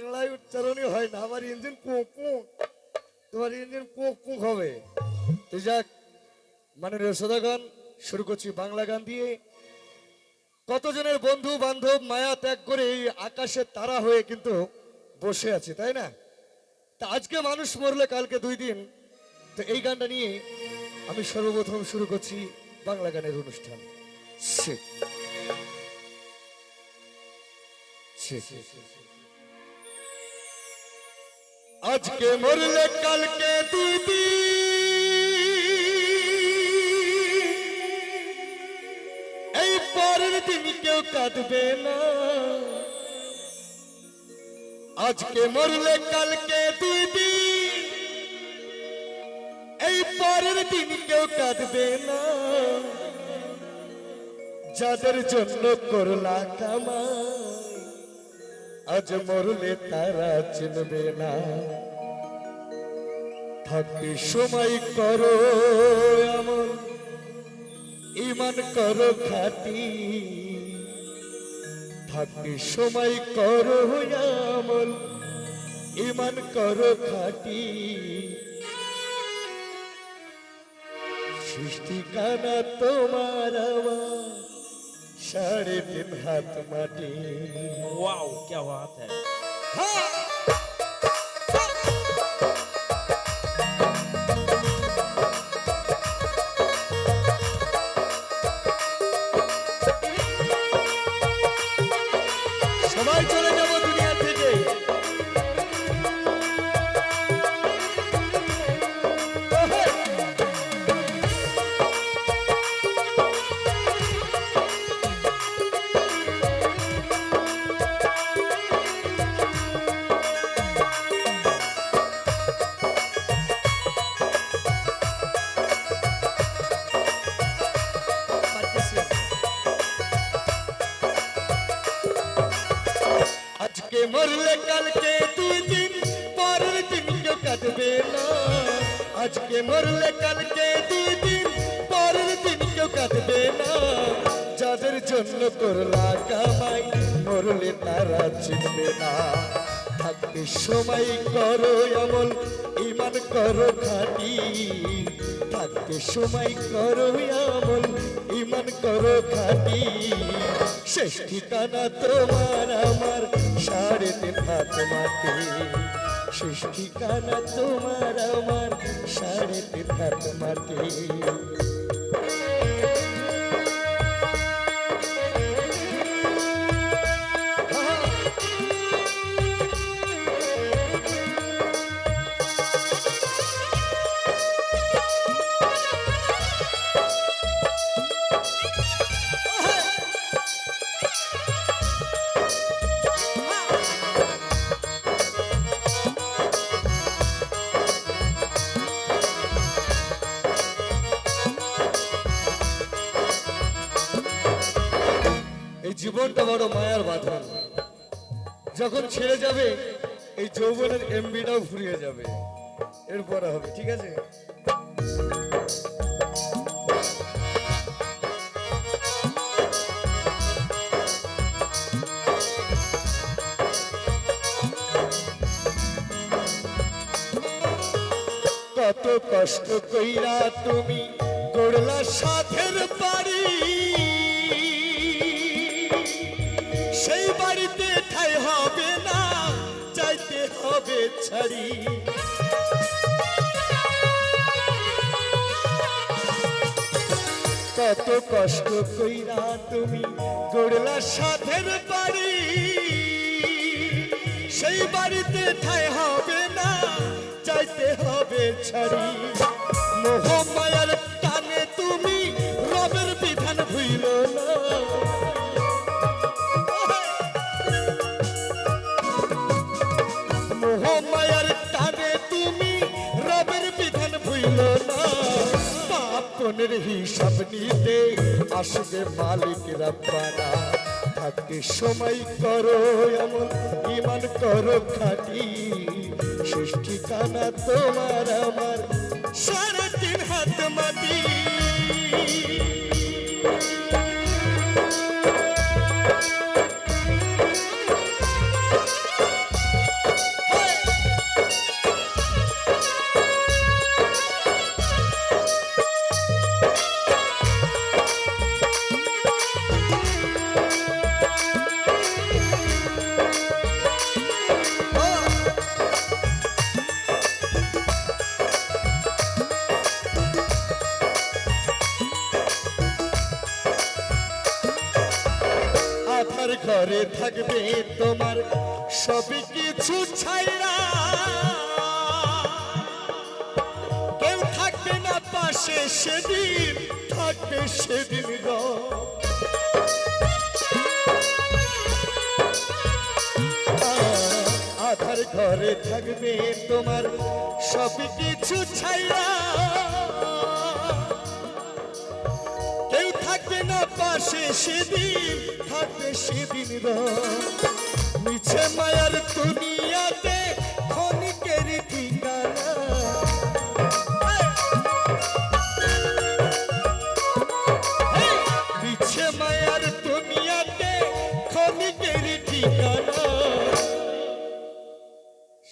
বাংলায় উচ্চারণই হয় না, আমার ইঞ্জিন পুক তোমার ইঞ্জিন পুক পুক হবে। যাক মানে রসদা গান শুরু করছি বাংলা গান দিয়ে। কতজনের বন্ধু বান্ধব মায়া ত্যাগ করে এই আকাশের তারা হয়ে কিন্তু বসে আছে, তাই না? তা আজকে মানুষ মরলে কালকে দুই দিন। তো এই গানটা নিয়ে আমি সর্বপ্রথম শুরু করছি বাংলা গানের অনুষ্ঠান। সে সে সে। আজকে মরলে কালকে দুই দিন এই পরের দিন কেউ কাঁদবে না। আজকে মরলে কালকে দুই দিন এই পরের দিন কেউ কাঁদবে না। যাদের জন্য করলা কামাই আজ মরলে তারা চিনবে না। থাকতে সময় করো এমন, ইমান করো খাটি। থাকতে সময় করো এমন, ইমান করো খাটি। সৃষ্টি কানা তোমার আমার शरीफ भात हाथ माटी वाओ क्या बात है हाँ। মরলে কালকে দুই দিন পরের দিন কেউ কাঁদবে না। আজকে মরলে কালকে দুই দিন পরের দিন কেউ কাঁদবে না। যাদের জন্য করলা কামাই, মরলে তারা চিনবে না। থাকতে সময় করো আমল ইমান করো খাটি। থাকতে সময় করো আমল ইমান করো খাটি। শেষ ঠিকানা তোমার, আমার সাড়ে তিন হাত মাটি শেষ ঠিকানা তোমার আমার। সাড়ে তিন হাত মাটি জীবনটা বড় মায়ার বাঁধন। যখন ছেড়ে যাবে, এই যৌবনের এমবিটাও ফুরিয়ে যাবে। এরপরে হবে, ঠিক আছে? কত কষ্ট কইরা তুমি গড়লা সাথের বাড়ি হবে ছাড়ি। কত কষ্ট কইরা তুমি গড়লা সাধের বাড়ি। সেই বাড়িতে ঠাই হবে না, চাইতে হবে ছাড়ি। পুণ্যের হিসাব নিতে আসবে মালিক রাব্বানা থাকতে সময় করো, এমন ইমান করো খাটি। শেষ ঠিকানা তোমার আমার সারা দিন হাত মাটি। ঘরে থাকবে তোমার সবই কিছু ছাইরা কেউ থাকবে না পাশে সেদিন, থাকবে সেদিন আধার ঘরে থাকবে তোমার সব কিছু ছাইরা পাশে সেদিন থাকবে সেদিন মিছে মায়ার দুনিয়াতে ক্ষণিকের ঠিকানা।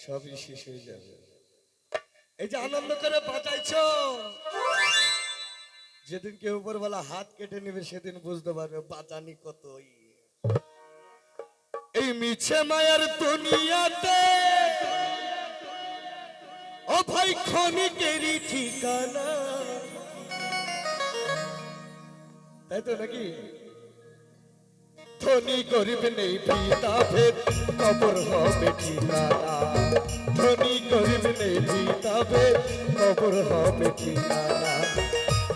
সবই শেষ হয়ে যাবে। এই যে আনন্দ করে বাঁচাইছ যেদিন কেউ উপরবেলা হাত কেটে নেবে, সেদিন বুঝতে পারবে বাঁচানি কত এই মিছে মায়ার দুনিয়াতে, ও ভাই ক্ষণিকেরই ঠিকানা। তাই তো নাকি? ধনী গরিব নেই, পিতা ভেদ, কবর হবে ঠিকানা। ধনী গরিব নেই, পিতা ভেদ, কবর হবে ঠিকানা।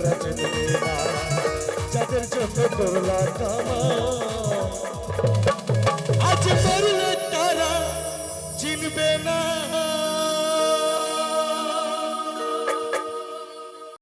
তারা চিনবে না যাদের জন্য করলা কামাই